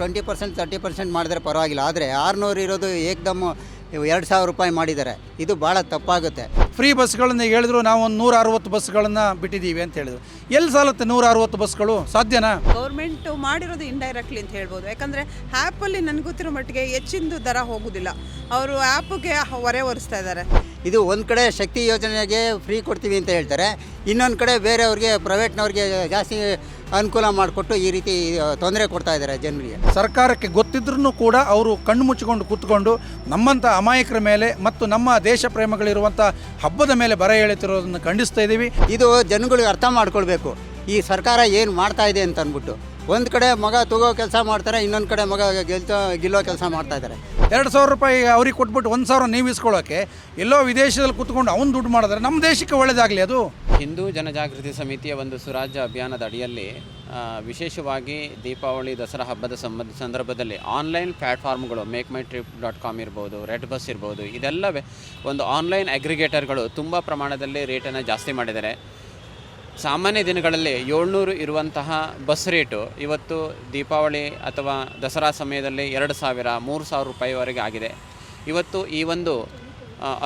Twenty percent thirty percent ಮಾಡಿದ್ರೆ ಪರವಾಗಿಲ್ಲ. ಆದರೆ ಆರುನೂರು ಇರೋದು ಏಕ್ದಮ್ ಎರಡು ಸಾವಿರ ರೂಪಾಯಿ ಮಾಡಿದ್ದಾರೆ. ಇದು ಭಾಳ ತಪ್ಪಾಗುತ್ತೆ. ಫ್ರೀ ಬಸ್ಗಳನ್ನು ಹೇಳಿದ್ರು ನಾವು ಒಂದು ನೂರ ಅರವತ್ತು ಬಸ್ಗಳನ್ನು ಬಿಟ್ಟಿದ್ದೀವಿ ಅಂತ ಹೇಳಿದ್ರು. ಎಲ್ಲಿ ಸಾಲುತ್ತೆ ನೂರ ಅರವತ್ತು ಬಸ್ಗಳು ಸಾಧ್ಯನಾ? ಗೌರ್ಮೆಂಟ್ ಮಾಡಿರೋದು ಇಂಡೈರೆಕ್ಟ್ಲಿ ಅಂತ ಹೇಳ್ಬೋದು. ಯಾಕಂದರೆ ಆ್ಯಪಲ್ಲಿ ನನಗೆ ಗೊತ್ತಿರೋ ಮಟ್ಟಿಗೆ ಹೆಚ್ಚಿಂದು ದರ ಹೋಗೋದಿಲ್ಲ. ಅವರು ಆ್ಯಪ್ಗೆ ಹೊರೆ ಹೊರಿಸ್ತಾ ಇದ್ದಾರೆ. ಇದು ಒಂದು ಕಡೆ ಶಕ್ತಿ ಯೋಜನೆಗೆ ಫ್ರೀ ಕೊಡ್ತೀವಿ ಅಂತ ಹೇಳ್ತಾರೆ. ಇನ್ನೊಂದು ಕಡೆ ಬೇರೆಯವ್ರಿಗೆ ಪ್ರೈವೇಟ್ನವ್ರಿಗೆ ಜಾಸ್ತಿ ಅನುಕೂಲ ಮಾಡಿಕೊಟ್ಟು ಈ ರೀತಿ ತೊಂದರೆ ಕೊಡ್ತಾ ಇದ್ದಾರೆ ಜನರಿಗೆ. ಸರ್ಕಾರಕ್ಕೆ ಗೊತ್ತಿದ್ರೂ ಕೂಡ ಅವರು ಕಣ್ಣು ಮುಚ್ಚಿಕೊಂಡು ಕೂತ್ಕೊಂಡು ನಮ್ಮಂಥ ಅಮಾಯಕರ ಮೇಲೆ ಮತ್ತು ನಮ್ಮ ದೇಶ ಪ್ರೇಮಗಳಿರುವಂಥ ಹಬ್ಬದ ಮೇಲೆ ಬರ ಹೇಳುತ್ತಿರೋದನ್ನು ಖಂಡಿಸ್ತಾ ಇದ್ದೀವಿ. ಇದು ಜನಗಳಿಗೆ ಅರ್ಥ ಮಾಡ್ಕೊಳ್ಬೇಕು. ಈ ಸರ್ಕಾರ ಏನು ಮಾಡ್ತಾ ಇದೆ ಅಂತ ಅಂದ್ಬಿಟ್ಟು ಒಂದು ಕಡೆ ಮಗ ತಗೋ ಕೆಲಸ ಮಾಡ್ತಾರೆ ಇನ್ನೊಂದು ಕಡೆ ಮಗ ಗೆಲ್ತೋ ಗೆಲ್ಲೋ ಕೆಲಸ ಮಾಡ್ತಾ ಇದ್ದಾರೆ ಎರಡು ಸಾವಿರ ರೂಪಾಯಿ ಅವ್ರಿಗೆ ಕೊಟ್ಬಿಟ್ಟು ಒಂದು ಸಾವಿರ ನೀವು ಇಸ್ಕೊಳ್ಳೋಕ್ಕೆ ಎಲ್ಲೋ ವಿದೇಶದಲ್ಲಿ ಕುತ್ಕೊಂಡು ಅವ್ನು ದುಡ್ಡು ಮಾಡಿದ್ರೆ ನಮ್ಮ ದೇಶಕ್ಕೆ ಒಳ್ಳೇದಾಗಲಿ ಅದು? ಹಿಂದೂ ಜನಜಾಗೃತಿ ಸಮಿತಿಯ ಒಂದು ಸುರಾಜ್ಯ ಅಭಿಯಾನದ ಅಡಿಯಲ್ಲಿ ವಿಶೇಷವಾಗಿ ದೀಪಾವಳಿ ದಸರಾ ಹಬ್ಬದ ಸಂಬಂಧ ಸಂದರ್ಭದಲ್ಲಿ online ಪ್ಲ್ಯಾಟ್ಫಾರ್ಮ್ಗಳು Make My Trip dot com ಇರ್ಬೋದು ರೆಡ್ ಬಸ್ ಇರ್ಬೋದು ಇದೆಲ್ಲವೇ ಒಂದು ಆನ್ಲೈನ್ ಅಗ್ರಿಗೇಟರ್ಗಳು ತುಂಬ ಪ್ರಮಾಣದಲ್ಲಿ ರೇಟನ್ನು ಜಾಸ್ತಿ ಮಾಡಿದ್ದಾರೆ. ಸಾಮಾನ್ಯ ದಿನಗಳಲ್ಲಿ ಏಳ್ನೂರು ಇರುವಂತಹ ಬಸ್ ರೇಟು ಇವತ್ತು ದೀಪಾವಳಿ ಅಥವಾ ದಸರಾ ಸಮಯದಲ್ಲಿ ಎರಡು ಸಾವಿರ, ಮೂರು ಸಾವಿರ ರೂಪಾಯಿವರೆಗೆ ಆಗಿದೆ. ಇವತ್ತು ಈ ಒಂದು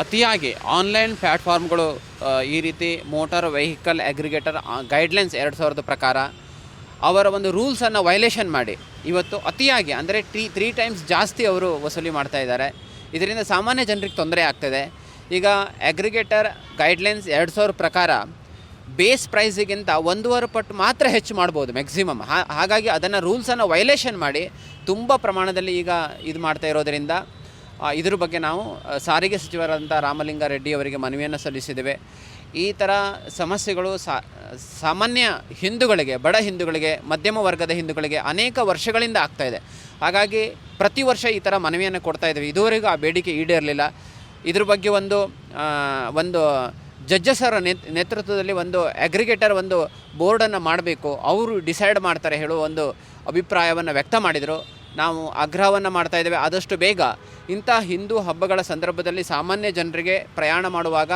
ಅತಿಯಾಗಿ ಆನ್ಲೈನ್ ಪ್ಲ್ಯಾಟ್ಫಾರ್ಮ್ಗಳು ಈ ರೀತಿ ಮೋಟಾರ್ ವೆಹಿಕಲ್ ಅಗ್ರಿಗೇಟರ್ ಗೈಡ್ಲೈನ್ಸ್ ಎರಡು ಸಾವಿರದ ಪ್ರಕಾರ ಅವರ ಒಂದು ರೂಲ್ಸನ್ನು ವೈಲೇಷನ್ ಮಾಡಿ ಇವತ್ತು ಅತಿಯಾಗಿ ಅಂದರೆ ಟ್ರೀ ತ್ರೀ ಟೈಮ್ಸ್ ಜಾಸ್ತಿ ಅವರು ವಸೂಲಿ ಮಾಡ್ತಾ ಇದ್ದಾರೆ. ಇದರಿಂದ ಸಾಮಾನ್ಯ ಜನರಿಗೆ ತೊಂದರೆ ಆಗ್ತದೆ. ಈಗ ಅಗ್ರಿಗೇಟರ್ ಗೈಡ್ಲೈನ್ಸ್ ಎರಡು ಸಾವಿರ ಪ್ರಕಾರ ಬೇಸ್ ಪ್ರೈಸಿಗಿಂತ ಒಂದೂವರೆ ಪಟ್ಟು ಮಾತ್ರ ಹೆಚ್ಚು ಮಾಡ್ಬೋದು ಮ್ಯಾಕ್ಸಿಮಮ್ ಹಾಗಾಗಿ ಅದನ್ನು ರೂಲ್ಸನ್ನು ವೈಲೇಷನ್ ಮಾಡಿ ತುಂಬ ಪ್ರಮಾಣದಲ್ಲಿ ಈಗ ಇದು ಮಾಡ್ತಾ ಇರೋದರಿಂದ ಇದ್ರ ಬಗ್ಗೆ ನಾವು ಸಾರಿಗೆ ಸಚಿವರಾದಂಥ ರಾಮಲಿಂಗಾರೆಡ್ಡಿ ಅವರಿಗೆ ಮನವಿಯನ್ನು ಸಲ್ಲಿಸಿದ್ದೇವೆ. ಈ ಥರ ಸಮಸ್ಯೆಗಳು ಸಾಮಾನ್ಯ ಹಿಂದೂಗಳಿಗೆ, ಬಡ ಹಿಂದೂಗಳಿಗೆ, ಮಧ್ಯಮ ವರ್ಗದ ಹಿಂದೂಗಳಿಗೆ ಅನೇಕ ವರ್ಷಗಳಿಂದ ಆಗ್ತಾ ಇದೆ. ಹಾಗಾಗಿ ಪ್ರತಿ ವರ್ಷ ಈ ಥರ ಮನವಿಯನ್ನು ಕೊಡ್ತಾ ಇದ್ದೇವೆ. ಇದುವರೆಗೂ ಆ ಬೇಡಿಕೆ ಈಡೇರಲಿಲ್ಲ. ಇದ್ರ ಬಗ್ಗೆ ಒಂದು ಒಂದು ಜಡ್ಜಸರ ನೇತ್ ನೇತೃತ್ವದಲ್ಲಿ ಒಂದು ಅಗ್ರಿಗೇಟರ್ ಒಂದು ಬೋರ್ಡನ್ನು ಮಾಡಬೇಕು. ಅವರು ಡಿಸೈಡ್ ಮಾಡ್ತಾರೆ ಹೇಳುವ ಒಂದು ಅಭಿಪ್ರಾಯವನ್ನು ವ್ಯಕ್ತ ಮಾಡಿದರು. ನಾವು ಆಗ್ರಹವನ್ನು ಮಾಡ್ತಾ ಇದ್ದೇವೆ. ಆದಷ್ಟು ಬೇಗ ಇಂಥ ಹಿಂದೂ ಹಬ್ಬಗಳ ಸಂದರ್ಭದಲ್ಲಿ ಸಾಮಾನ್ಯ ಜನರಿಗೆ ಪ್ರಯಾಣ ಮಾಡುವಾಗ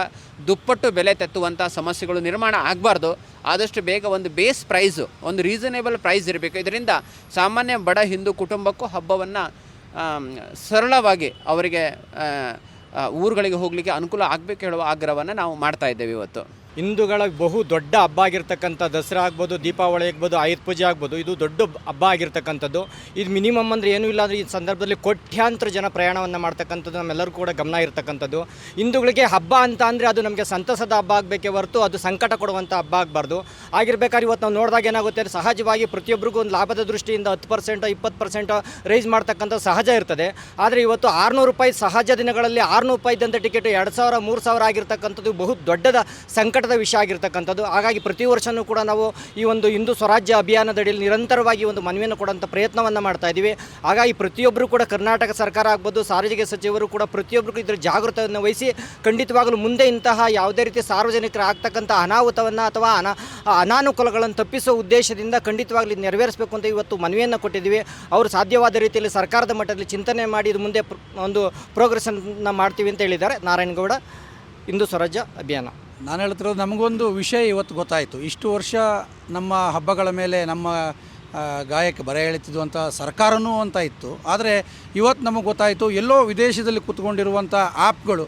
ದುಪ್ಪಟ್ಟು ಬೆಲೆ ತೆತ್ತುವಂಥ ಸಮಸ್ಯೆಗಳು ನಿರ್ಮಾಣ ಆಗಬಾರ್ದು. ಆದಷ್ಟು ಬೇಗ ಒಂದು ಬೇಸ್ ಪ್ರೈಸು, ಒಂದು ರೀಸನೇಬಲ್ ಪ್ರೈಸ್ ಇರಬೇಕು. ಇದರಿಂದ ಸಾಮಾನ್ಯ ಬಡ ಹಿಂದೂ ಕುಟುಂಬಕ್ಕೂ ಹಬ್ಬವನ್ನು ಸರಳವಾಗಿ ಅವರಿಗೆ ಊರುಗಳಿಗೆ ಹೋಗಲಿಕ್ಕೆ ಅನುಕೂಲ ಆಗಬೇಕು ಹೇಳುವ ಆಗ್ರಹವನ್ನು ನಾವು ಮಾಡ್ತಾ ಇದ್ದೇವೆ ಇವತ್ತು. ಹಿಂದೂಗಳ ಬಹು ದೊಡ್ಡ ಹಬ್ಬ ಆಗಿರ್ತಕ್ಕಂಥ ದಸರಾ ಆಗ್ಬೋದು, ದೀಪಾವಳಿ ಆಗ್ಬೋದು, ಆಯುಧ ಪೂಜೆ ಆಗ್ಬೋದು, ಇದು ದೊಡ್ಡ ಹಬ್ಬ ಆಗಿರ್ತಕ್ಕಂಥದ್ದು. ಇದು ಮಿನಿಮಮ್ ಅಂದರೆ ಏನೂ ಇಲ್ಲ ಅಂದರೆ ಈ ಸಂದರ್ಭದಲ್ಲಿ ಕೋಟ್ಯಾಂತರ ಜನ ಪ್ರಯಾಣವನ್ನು ಮಾಡ್ತಕ್ಕಂಥದ್ದು, ನಮ್ಮೆಲ್ಲರೂ ಕೂಡ ಗಮನ ಇರತಕ್ಕಂಥದ್ದು. ಹಿಂದೂಗಳಿಗೆ ಹಬ್ಬ ಅಂತ ಅಂದರೆ ಅದು ನಮಗೆ ಸಂತಸದ ಹಬ್ಬ ಆಗಬೇಕೇ ಹೊರತು ಅದು ಸಂಕಟ ಕೊಡುವಂಥ ಹಬ್ಬ ಆಗಬಾರ್ದು. ಆಗಿರ್ಬೇಕಾದ್ರೆ ಇವತ್ತು ನಾವು ನೋಡಿದಾಗ ಏನಾಗುತ್ತೆ ಅಂದರೆ ಸಹಜವಾಗಿ ಪ್ರತಿಯೊಬ್ಬರಿಗೂ ಒಂದು ಲಾಭದ ದೃಷ್ಟಿಯಿಂದ ಹತ್ತು ಪರ್ಸೆಂಟ್ ಇಪ್ಪತ್ತು ಪರ್ಸೆಂಟ್ ರೈಸ್ ಮಾಡ್ತಕ್ಕಂಥ ಸಹಜ ಇರ್ತದೆ. ಆದರೆ ಇವತ್ತು ಆರುನೂರು ರೂಪಾಯಿ ಸಹಜ ದಿನಗಳಲ್ಲಿ ಆರುನೂರು ರೂಪಾಯಿ ಇದ್ದಂಥ ಟಿಕೆಟ್ ಎರಡು ಸಾವಿರ, ಮೂರು ಸಾವಿರ ಆಗಿರ್ತಕ್ಕಂಥದ್ದು ಬಹು ದೊಡ್ಡದ ಸಂಕಟದ ವಿಷಯ ಆಗಿರ್ತಕ್ಕಂಥದ್ದು. ಹಾಗಾಗಿ ಪ್ರತಿ ವರ್ಷವೂ ಕೂಡ ನಾವು ಈ ಒಂದು ಹಿಂದೂ ಸ್ವರಾಜ್ಯ ಅಭಿಯಾನದಡಿಯಲ್ಲಿ ನಿರಂತರವಾಗಿ ಒಂದು ಮನವಿಯನ್ನು ಕೊಡುವಂಥ ಪ್ರಯತ್ನವನ್ನು ಮಾಡ್ತಾ ಇದ್ದೀವಿ ಹಾಗಾಗಿ ಪ್ರತಿಯೊಬ್ಬರು ಕೂಡ ಕರ್ನಾಟಕ ಸರ್ಕಾರ ಆಗ್ಬೋದು, ಸಾರಿಗೆ ಸಚಿವರು ಕೂಡ ಪ್ರತಿಯೊಬ್ಬರಿಗೂ ಇದರ ಜಾಗೃತವನ್ನು ವಹಿಸಿ, ಖಂಡಿತವಾಗಲೂ ಮುಂದೆ ಇಂತಹ ಯಾವುದೇ ರೀತಿ ಸಾರ್ವಜನಿಕರು ಆಗ್ತಕ್ಕಂಥ ಅನಾಹುತವನ್ನು ಅಥವಾ ಅನಾ, ಅನಾನುಕೂಲಗಳನ್ನು ತಪ್ಪಿಸುವ ಉದ್ದೇಶದಿಂದ ಖಂಡಿತವಾಗಲಿ ನೆರವೇರಿಸಬೇಕು ಅಂತ ಇವತ್ತು ಮನವಿಯನ್ನು ಕೊಟ್ಟಿದ್ದೀವಿ ಅವರು ಸಾಧ್ಯವಾದ ರೀತಿಯಲ್ಲಿ ಸರ್ಕಾರದ ಮಟ್ಟದಲ್ಲಿ ಚಿಂತನೆ ಮಾಡಿ ಇದು ಮುಂದೆ ಒಂದು ಪ್ರೋಗ್ರೆಸ್ಸನ್ನು ಮಾಡ್ತೀವಿ ಅಂತ ಹೇಳಿದ್ದಾರೆ. ನಾರಾಯಣಗೌಡ, ಹಿಂದೂ ಸ್ವರಾಜ್ಯ ಅಭಿಯಾನ. ನಾನು ಹೇಳ್ತಿರೋದು ನಮಗೊಂದು ವಿಷಯ ಇವತ್ತು ಗೊತ್ತಾಯಿತು. ಇಷ್ಟು ವರ್ಷ ನಮ್ಮ ಹಬ್ಬಗಳ ಮೇಲೆ ನಮ್ಮ ಗಾಯಕ್ಕೆ ಬರ ಎಳಿತಿದ್ದು ಅಂತ ಸರ್ಕಾರನೂ ಅಂತ ಇತ್ತು. ಆದರೆ ಇವತ್ತು ನಮಗೆ ಗೊತ್ತಾಯಿತು ಎಲ್ಲೋ ವಿದೇಶದಲ್ಲಿ ಕೂತ್ಕೊಂಡಿರುವಂಥ ಆ್ಯಪ್ಗಳು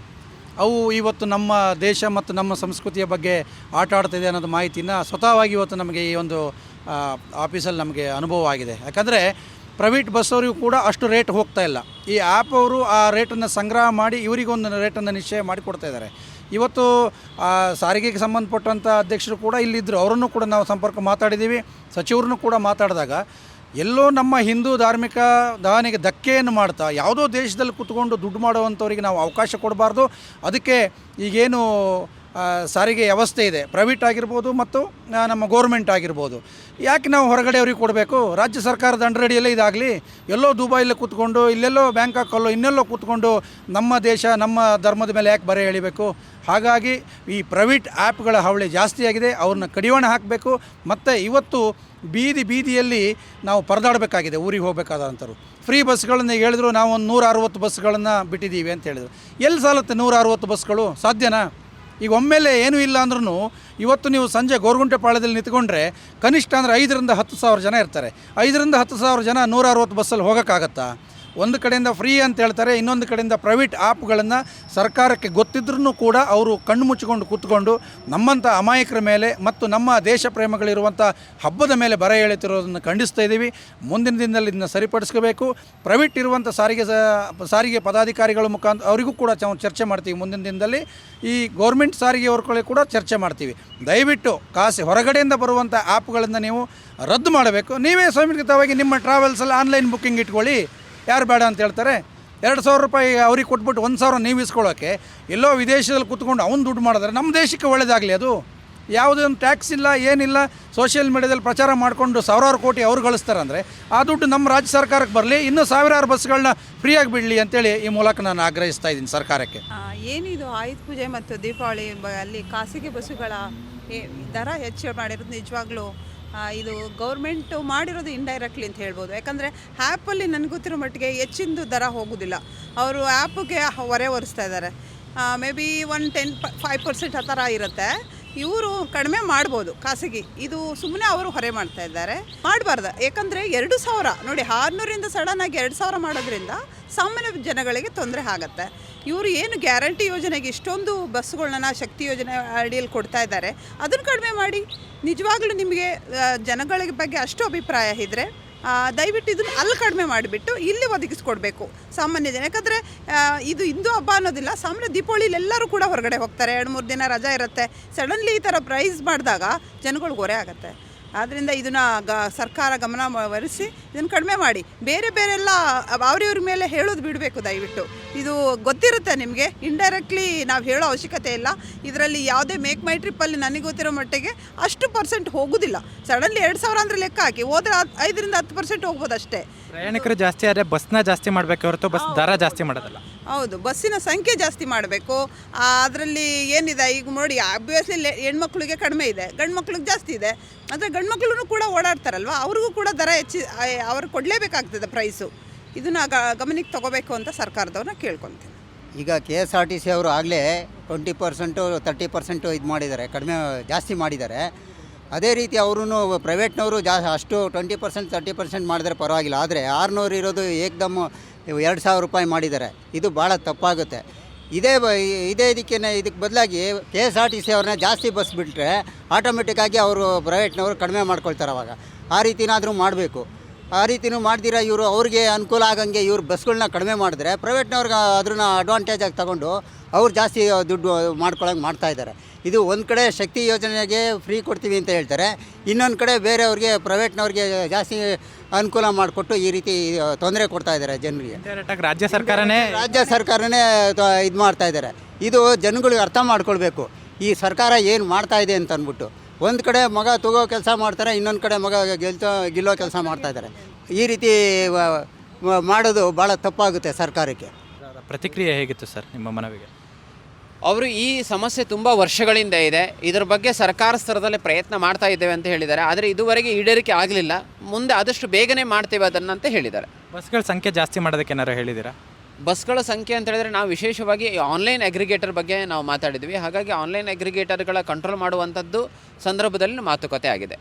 ಅವು ಇವತ್ತು ನಮ್ಮ ದೇಶ ಮತ್ತು ನಮ್ಮ ಸಂಸ್ಕೃತಿಯ ಬಗ್ಗೆ ಆಟ ಆಡ್ತಿದೆ ಅನ್ನೋದು ಮಾಹಿತಿನ ಸ್ವತಃವಾಗಿ ಇವತ್ತು ನಮಗೆ ಈ ಒಂದು ಆಫೀಸಲ್ಲಿ ನಮಗೆ ಅನುಭವ ಆಗಿದೆ. ಯಾಕಂದರೆ ಪ್ರೈವೇಟ್ ಬಸ್ಸವರಿಗೂ ಕೂಡ ಅಷ್ಟು ರೇಟ್ ಹೋಗ್ತಾ ಇಲ್ಲ. ಈ ಆ್ಯಪ್ ಅವರು ಆ ರೇಟನ್ನು ಸಂಗ್ರಹ ಮಾಡಿ ಇವರಿಗೊಂದು ರೇಟನ್ನು ನಿಶ್ಚಯ ಮಾಡಿಕೊಡ್ತಾ ಇದ್ದಾರೆ. ಇವತ್ತು ಸಾರಿಗೆಗೆ ಸಂಬಂಧಪಟ್ಟಂಥ ಅಧ್ಯಕ್ಷರು ಕೂಡ ಇಲ್ಲಿದ್ದರು ಅವರನ್ನು ಕೂಡ ನಾವು ಸಂಪರ್ಕ ಮಾತಾಡಿದ್ದೀವಿ. ಸಚಿವರನ್ನು ಕೂಡ ಮಾತಾಡಿದಾಗ, ಎಲ್ಲೋ ನಮ್ಮ ಹಿಂದೂ ಧಾರ್ಮಿಕ ದಾನಿಗೆ ಧಕ್ಕೆಯನ್ನು ಮಾಡ್ತಾ, ಯಾವುದೋ ದೇಶದಲ್ಲಿ ಕೂತ್ಕೊಂಡು ದುಡ್ಡು ಮಾಡುವಂಥವ್ರಿಗೆ ನಾವು ಅವಕಾಶ ಕೊಡಬಾರ್ದು. ಅದಕ್ಕೆ ಈಗೇನು ಸಾರಿಗೆ ವ್ಯವಸ್ಥೆ ಇದೆ. ಪ್ರೈವೇಟ್ ಆಗಿರ್ಬೋದು ಮತ್ತು ನಮ್ಮ ಗೌರ್ಮೆಂಟ್ ಆಗಿರ್ಬೋದು. ಯಾಕೆ ನಾವು ಹೊರಗಡೆ ಅವ್ರಿಗೆ ಕೊಡಬೇಕು? ರಾಜ್ಯ ಸರ್ಕಾರದ ಅಂಡರಡಿಯಲ್ಲೇ ಇದಾಗಲಿ, ಎಲ್ಲೋ ದುಬೈಲೇ ಕೂತ್ಕೊಂಡು, ಇಲ್ಲೆಲ್ಲೋ ಬ್ಯಾಂಕಾಕಲ್ಲೋ, ಇನ್ನೆಲ್ಲೋ ಕೂತ್ಕೊಂಡು ನಮ್ಮ ದೇಶ, ನಮ್ಮ ಧರ್ಮದ ಮೇಲೆ ಯಾಕೆ ಬರೆ ಎಳಿಬೇಕು? ಹಾಗಾಗಿ ಈ ಪ್ರೈವೇಟ್ ಆ್ಯಪ್ಗಳ ಹಾವಳಿ ಜಾಸ್ತಿಯಾಗಿದೆ ಅವ್ರನ್ನ ಕಡಿವಾಣ ಹಾಕಬೇಕು. ಮತ್ತು ಇವತ್ತು ಬೀದಿ ಬೀದಿಯಲ್ಲಿ ನಾವು ಪರದಾಡಬೇಕಾಗಿದೆ ಊರಿಗೆ ಹೋಗಬೇಕಾದಂಥವ್ರು ಫ್ರೀ ಬಸ್ಗಳನ್ನು ಹೇಳಿದ್ರು ನಾವು ಒಂದು ನೂರ ಅರವತ್ತು ಬಸ್ಗಳನ್ನು ಬಿಟ್ಟಿದ್ದೀವಿ ಅಂತ ಹೇಳಿದ್ರು. ಎಲ್ಲಿ ಸಾಲುತ್ತೆ ನೂರ ಅರವತ್ತು ಬಸ್ಗಳು ಸಾಧ್ಯನಾ? ಈಗ ಒಮ್ಮೆಲೆ ಏನೂ ಇಲ್ಲ ಅಂದ್ರೂ ಇವತ್ತು ನೀವು ಸಂಜೆ ಗೋರ್ಗುಂಟೆಪಾಳ್ಯದಲ್ಲಿ ನಿಂತ್ಕೊಂಡ್ರೆ ಕನಿಷ್ಠ ಅಂದರೆ ಐದರಿಂದ ಹತ್ತು ಸಾವಿರ ಜನ ಇರ್ತಾರೆ. ಐದರಿಂದ ಹತ್ತು ಸಾವಿರ ಜನ ನೂರ ಅರವತ್ತು ಬಸ್ಸಲ್ಲಿ ಹೋಗೋಕ್ಕಾಗತ್ತಾ? ಒಂದು ಕಡೆಯಿಂದ ಫ್ರೀ ಅಂತ ಹೇಳ್ತಾರೆ, ಇನ್ನೊಂದು ಕಡೆಯಿಂದ ಪ್ರೈವೇಟ್ ಆ್ಯಪ್ಗಳನ್ನು ಸರ್ಕಾರಕ್ಕೆ ಗೊತ್ತಿದ್ರೂ ಕೂಡ ಅವರು ಕಣ್ಣು ಮುಚ್ಚಿಕೊಂಡು ಕೂತ್ಕೊಂಡು ನಮ್ಮಂಥ ಅಮಾಯಕರ ಮೇಲೆ ಮತ್ತು ನಮ್ಮ ದೇಶ ಪ್ರೇಮಗಳಿರುವಂಥ ಹಬ್ಬದ ಮೇಲೆ ಬರ ಎಳೆತಿರೋದನ್ನು ಖಂಡಿಸ್ತಾ ಇದ್ದೀವಿ. ಮುಂದಿನ ದಿನದಲ್ಲಿ ಇದನ್ನು ಸರಿಪಡಿಸ್ಕೋಬೇಕು. ಪ್ರೈವೇಟ್ ಇರುವಂಥ ಸಾರಿಗೆ ಸಾರಿಗೆ ಪದಾಧಿಕಾರಿಗಳ ಮುಖಾಂತರ ಅವರಿಗೂ ಕೂಡ ಚರ್ಚೆ ಮಾಡ್ತೀವಿ. ಮುಂದಿನ ದಿನದಲ್ಲಿ ಈ ಗೌರ್ಮೆಂಟ್ ಸಾರಿಗೆಯವ್ರ ಕೂಡ ಚರ್ಚೆ ಮಾಡ್ತೀವಿ. ದಯವಿಟ್ಟು ಕಾಸು ಹೊರಗಡೆಯಿಂದ ಬರುವಂಥ ಆ್ಯಪ್ಗಳನ್ನು ನೀವು ರದ್ದು ಮಾಡಬೇಕು. ನೀವೇ ಸ್ವಯಂಕೃತವಾಗಿ ನಿಮ್ಮ ಟ್ರಾವೆಲ್ಸಲ್ಲಿ ಆನ್ಲೈನ್ ಬುಕ್ಕಿಂಗ್ ಇಟ್ಕೊಳ್ಳಿ. ಯಾರು ಬೇಡ ಅಂತ ಹೇಳ್ತಾರೆ, ಎರಡು ಸಾವಿರ ರೂಪಾಯಿ ಅವ್ರಿಗೆ ಕೊಟ್ಬಿಟ್ಟು ಒಂದು ಸಾವಿರ ನೀವು ಇಸ್ಕೊಳ್ಳೋಕ್ಕೆ ಎಲ್ಲೋ ವಿದೇಶದಲ್ಲಿ ಕೂತ್ಕೊಂಡು ಅವ್ನು ದುಡ್ಡು ಮಾಡಿದ್ರೆ ನಮ್ಮ ದೇಶಕ್ಕೆ ಒಳ್ಳೇದಾಗಲಿ ಅದು. ಯಾವುದೇ ಒಂದು ಟ್ಯಾಕ್ಸ್ ಇಲ್ಲ, ಏನಿಲ್ಲ ಸೋಷಿಯಲ್ ಮೀಡಿಯಾದಲ್ಲಿ ಪ್ರಚಾರ ಮಾಡಿಕೊಂಡು ಸಾವಿರಾರು ಕೋಟಿ ಅವ್ರು ಗಳಿಸ್ತಾರೆ ಅಂದರೆ, ಆ ದುಡ್ಡು ನಮ್ಮ ರಾಜ್ಯ ಸರ್ಕಾರಕ್ಕೆ ಬರಲಿ, ಇನ್ನೂ ಸಾವಿರಾರು ಬಸ್ಗಳನ್ನ ಫ್ರೀಯಾಗಿ ಬಿಡಲಿ ಅಂತೇಳಿ ಈ ಮೂಲಕ ನಾನು ಆಗ್ರಹಿಸ್ತಾ ಇದ್ದೀನಿ ಸರ್ಕಾರಕ್ಕೆ. ಏನಿದು ಆಯುಧ ಪೂಜೆ ಮತ್ತು ದೀಪಾವಳಿ ಅಲ್ಲಿ ಖಾಸಗಿ ಬಸ್ಸುಗಳ ದರ ಹೆಚ್ಚು ಮಾಡಿರೋದು ನಿಜವಾಗ್ಲೂ ಇದು ಗೌರ್ಮೆಂಟ್ ಮಾಡಿರೋದು ಇಂಡೈರೆಕ್ಟ್ಲಿ ಅಂತ ಹೇಳ್ಬೋದು. ಯಾಕಂದರೆ ಆ್ಯಪಲ್ಲಿ ನನಗೆ ಗೊತ್ತಿರೋ ಮಟ್ಟಿಗೆ ಹೆಚ್ಚಿಂದು ದರ ಹೋಗೋದಿಲ್ಲ. ಅವರು ಆ್ಯಪ್ಗೆ ಹೊರೆ ಒರೆಸ್ತಾ ಇದ್ದಾರೆ maybe one ten five percent ಆ ಥರ ಇರುತ್ತೆ. ಇವರು ಕಡಿಮೆ ಮಾಡ್ಬೋದು ಖಾಸಗಿ. ಇದು ಸುಮ್ಮನೆ ಅವರು ಹೊರೆ ಮಾಡ್ತಾ ಇದ್ದಾರೆ. ಮಾಡಬಾರ್ದು. ಯಾಕಂದರೆ ಎರಡು ಸಾವಿರ, ನೋಡಿ ಆರುನೂರಿಂದ ಸಡನ್ ಆಗಿ ಎರಡು ಸಾವಿರ ಮಾಡೋದ್ರಿಂದ ಸಾಮಾನ್ಯ ಜನಗಳಿಗೆ ತೊಂದರೆ ಆಗುತ್ತೆ. ಇವರು ಏನು ಗ್ಯಾರಂಟಿ ಯೋಜನೆಗೆ ಇಷ್ಟೊಂದು ಬಸ್ಗಳನ್ನ ಶಕ್ತಿ ಯೋಜನೆ ಅಡಿಯಲ್ಲಿ ಕೊಡ್ತಾ ಇದ್ದಾರೆ. ಅದನ್ನು ಕಡಿಮೆ ಮಾಡಿ ನಿಜವಾಗ್ಲೂ ನಿಮಗೆ ಜನಗಳ ಬಗ್ಗೆ ಅಷ್ಟು ಅಭಿಪ್ರಾಯ ಇದ್ದರೆ ದಯವಿಟ್ಟು ಇದನ್ನು ಅಲ್ಲಿ ಕಡಿಮೆ ಮಾಡಿಬಿಟ್ಟು ಇಲ್ಲಿ ಒದಗಿಸ್ಕೊಡ್ಬೇಕು. ಸಾಮಾನ್ಯ ಜನ. ಯಾಕಂದರೆ ಇದು ಹಿಂದೂ ಹಬ್ಬ ಅನ್ನೋದಿಲ್ಲ, ಸಾಮಾನ್ಯ ದೀಪಾವಳಿಲಿ ಎಲ್ಲರೂ ಕೂಡ ಹೊರಗಡೆ ಹೋಗ್ತಾರೆ. ಎರಡು ಮೂರು ದಿನ ರಜಾ ಇರುತ್ತೆ. ಸಡನ್ಲಿ ಈ ಥರ ಪ್ರೈಸ್ ಮಾಡಿದಾಗ ಜನಗಳಿಗೆ ಹೊರೆ ಆಗುತ್ತೆ. ಆದ್ದರಿಂದ ಇದನ್ನು ಗ, ಸರ್ಕಾರ ಗಮನ ವಹಿಸಿ ಇದನ್ನು ಕಡಿಮೆ ಮಾಡಿ. ಬೇರೆ ಬೇರೆಲ್ಲ ಅವ್ರಿವ್ರ ಮೇಲೆ ಹೇಳೋದು ಬಿಡಬೇಕು ದಯವಿಟ್ಟು. ಇದು ಗೊತ್ತಿರುತ್ತೆ ನಿಮಗೆ. ಇಂಡೈರೆಕ್ಟ್ಲಿ ನಾವು ಹೇಳೋ ಅವಶ್ಯಕತೆ ಇಲ್ಲ. ಇದರಲ್ಲಿ ಯಾವುದೇ ಮೇಕ್ ಮೈ ಟ್ರಿಪ್ಪಲ್ಲಿ ನನಗೆ ಗೊತ್ತಿರೋ ಮಟ್ಟಿಗೆ ಅಷ್ಟು ಪರ್ಸೆಂಟ್ ಹೋಗೋದಿಲ್ಲ. ಸಡನ್ಲಿ ಎರಡು ಸಾವಿರ ಅಂದರೆ ಲೆಕ್ಕ ಹಾಕಿ. ಹೋದ್ರೆ ಐದರಿಂದ ಹತ್ತು ಪರ್ಸೆಂಟ್ ಹೋಗ್ಬೋದು ಅಷ್ಟೇ ಪ್ರಯಾಣಿಕರು ಜಾಸ್ತಿ ಆದರೆ ಬಸ್ನ ಜಾಸ್ತಿ ಮಾಡಬೇಕು ಹೊರತು ಬಸ್ ದರ ಜಾಸ್ತಿ ಮಾಡೋದಲ್ಲ. ಹೌದು ಬಸ್ಸಿನ ಸಂಖ್ಯೆ ಜಾಸ್ತಿ ಮಾಡಬೇಕು. ಅದರಲ್ಲಿ ಏನಿದೆ ಈಗ ನೋಡಿ ಆಬ್ವಿಯಸ್ಲಿ ಹೆಣ್ಮಕ್ಳಿಗೆ ಕಡಿಮೆ ಇದೆ ಗಂಡು ಮಕ್ಳಿಗೆ ಜಾಸ್ತಿ ಇದೆ ಆದರೆ ಗಂಡು ಮಕ್ಳು ಕೂಡ ಓಡಾಡ್ತಾರಲ್ವ? ಅವ್ರಿಗೂ ಕೂಡ ದರ ಹೆಚ್ಚಿ ಅವ್ರು ಕೊಡಲೇಬೇಕಾಗ್ತದೆ ಪ್ರೈಸು ಇದನ್ನು ಗಮನಕ್ಕೆ ತಗೋಬೇಕು ಅಂತ ಸರ್ಕಾರದವ್ರನ್ನ ಕೇಳ್ಕೊತೀನಿ. ಈಗ K S R T C ಅವರು ಆಗಲೇ ಟ್ವೆಂಟಿ ಪರ್ಸೆಂಟು ತರ್ಟಿ ಪರ್ಸೆಂಟು ಇದು ಮಾಡಿದ್ದಾರೆ ಕಡಿಮೆ ಜಾಸ್ತಿ ಮಾಡಿದ್ದಾರೆ. ಅದೇ ರೀತಿ ಅವರು ಪ್ರೈವೇಟ್ನವರು ಜಾ ಅಷ್ಟು ಟ್ವೆಂಟಿ ಪರ್ಸೆಂಟ್ ತರ್ಟಿ ಪರ್ಸೆಂಟ್ ಮಾಡಿದ್ರೆ ಪರವಾಗಿಲ್ಲ. ಆದರೆ ಆರುನೂರು ಇರೋದು ಏಕ್ದಮ್ ಎರಡು ಸಾವಿರ ರೂಪಾಯಿ ಮಾಡಿದ್ದಾರೆ. ಇದು ಭಾಳ ತಪ್ಪಾಗುತ್ತೆ. ಇದೇ ಬ, ಇದೇ ಇದಕ್ಕೆ ಇದಕ್ಕೆ ಬದಲಾಗಿ K S R T C ಅವ್ರನ್ನ ಜಾಸ್ತಿ ಬಸ್ ಬಿಟ್ಟರೆ ಆಟೋಮೆಟಿಕ್ಕಾಗಿ ಅವರು ಪ್ರೈವೇಟ್ನವರು ಕಡಿಮೆ ಮಾಡ್ಕೊಳ್ತಾರೆ ಅವಾಗ. ಆ ರೀತಿನಾದರೂ ಮಾಡಬೇಕು. ಆ ರೀತಿನೂ ಮಾಡ್ದಿರ ಇವರು, ಅವ್ರಿಗೆ ಅನುಕೂಲ ಆಗಂಗೆ ಇವ್ರು ಬಸ್ಗಳನ್ನ ಕಡಿಮೆ ಮಾಡಿದ್ರೆ ಪ್ರೈವೇಟ್ನವ್ರಿಗೆ ಅದನ್ನ ಅಡ್ವಾಂಟೇಜಾಗಿ ತಗೊಂಡು ಅವ್ರು ಜಾಸ್ತಿ ದುಡ್ಡು ಮಾಡ್ಕೊಳಂಗೆ ಮಾಡ್ತಾ ಇದ್ದಾರೆ. ಇದು ಒಂದು ಕಡೆ ಶಕ್ತಿ ಯೋಜನೆಗೆ ಫ್ರೀ ಕೊಡ್ತೀವಿ ಅಂತ ಹೇಳ್ತಾರೆ. ಇನ್ನೊಂದು ಕಡೆ ಬೇರೆಯವ್ರಿಗೆ ಪ್ರೈವೇಟ್ನವ್ರಿಗೆ ಜಾಸ್ತಿ ಅನುಕೂಲ ಮಾಡಿಕೊಟ್ಟು ಈ ರೀತಿ ತೊಂದರೆ ಕೊಡ್ತಾ ಇದ್ದಾರೆ ಜನರಿಗೆ. ರಾಜ್ಯ ಸರ್ಕಾರನೇ ರಾಜ್ಯ ಸರ್ಕಾರನೇ ಇದು ಮಾಡ್ತಾ ಇದ್ದಾರೆ. ಇದು ಜನಗಳಿಗೆ ಅರ್ಥ ಮಾಡ್ಕೊಳ್ಬೇಕು. ಈ ಸರ್ಕಾರ ಏನು ಮಾಡ್ತಾ ಇದೆ ಅಂತ ಅಂದ್ಬಿಟ್ಟು. ಒಂದು ಕಡೆ ಮಗ ತಗೋ ಕೆಲಸ ಮಾಡ್ತಾರೆ ಇನ್ನೊಂದು ಕಡೆ ಮಗ ಗೆಲ್ತೋ ಗೆಲ್ಲೋ ಕೆಲಸ ಮಾಡ್ತಾ ಇದ್ದಾರೆ. ಈ ರೀತಿ ಮಾಡೋದು ಭಾಳ ತಪ್ಪಾಗುತ್ತೆ ಸರ್ಕಾರಕ್ಕೆ. ಪ್ರತಿಕ್ರಿಯೆ ಹೇಗಿತ್ತು ಸರ್ ನಿಮ್ಮ ಮನವಿಗೆ? ಅವರು ಈ ಸಮಸ್ಯೆ ತುಂಬ ವರ್ಷಗಳಿಂದ ಇದೆ. ಇದರ ಬಗ್ಗೆ ಸರ್ಕಾರ ಸ್ತರದಲ್ಲಿ ಪ್ರಯತ್ನ ಮಾಡ್ತಾ ಇದ್ದೇವೆ ಅಂತ ಹೇಳಿದ್ದಾರೆ. ಆದರೆ ಇದುವರೆಗೆ ಈಡೇರಿಕೆ ಆಗಲಿಲ್ಲ. ಮುಂದೆ ಆದಷ್ಟು ಬೇಗನೆ ಮಾಡ್ತೇವೆ ಅದನ್ನು ಅಂತ ಹೇಳಿದ್ದಾರೆ. ಬಸ್ಗಳ ಸಂಖ್ಯೆ ಜಾಸ್ತಿ ಮಾಡೋದಕ್ಕೆ ಏನಾರು ಹೇಳಿದ್ದೀರಾ? ಬಸ್ಗಳ ಸಂಖ್ಯೆ ಅಂತ ಹೇಳಿದ್ರೆ ನಾವು ವಿಶೇಷವಾಗಿ ಆನ್ಲೈನ್ ಅಗ್ರಿಗೇಟರ್ ಬಗ್ಗೆ ನಾವು ಮಾತಾಡಿದ್ವಿ. ಹಾಗಾಗಿ ಆನ್ಲೈನ್ ಅಗ್ರಿಗೇಟರ್ಗಳ ಕಂಟ್ರೋಲ್ ಮಾಡುವಂಥದ್ದು ಸಂದರ್ಭದಲ್ಲಿ ಮಾತುಕತೆ ಆಗಿದೆ.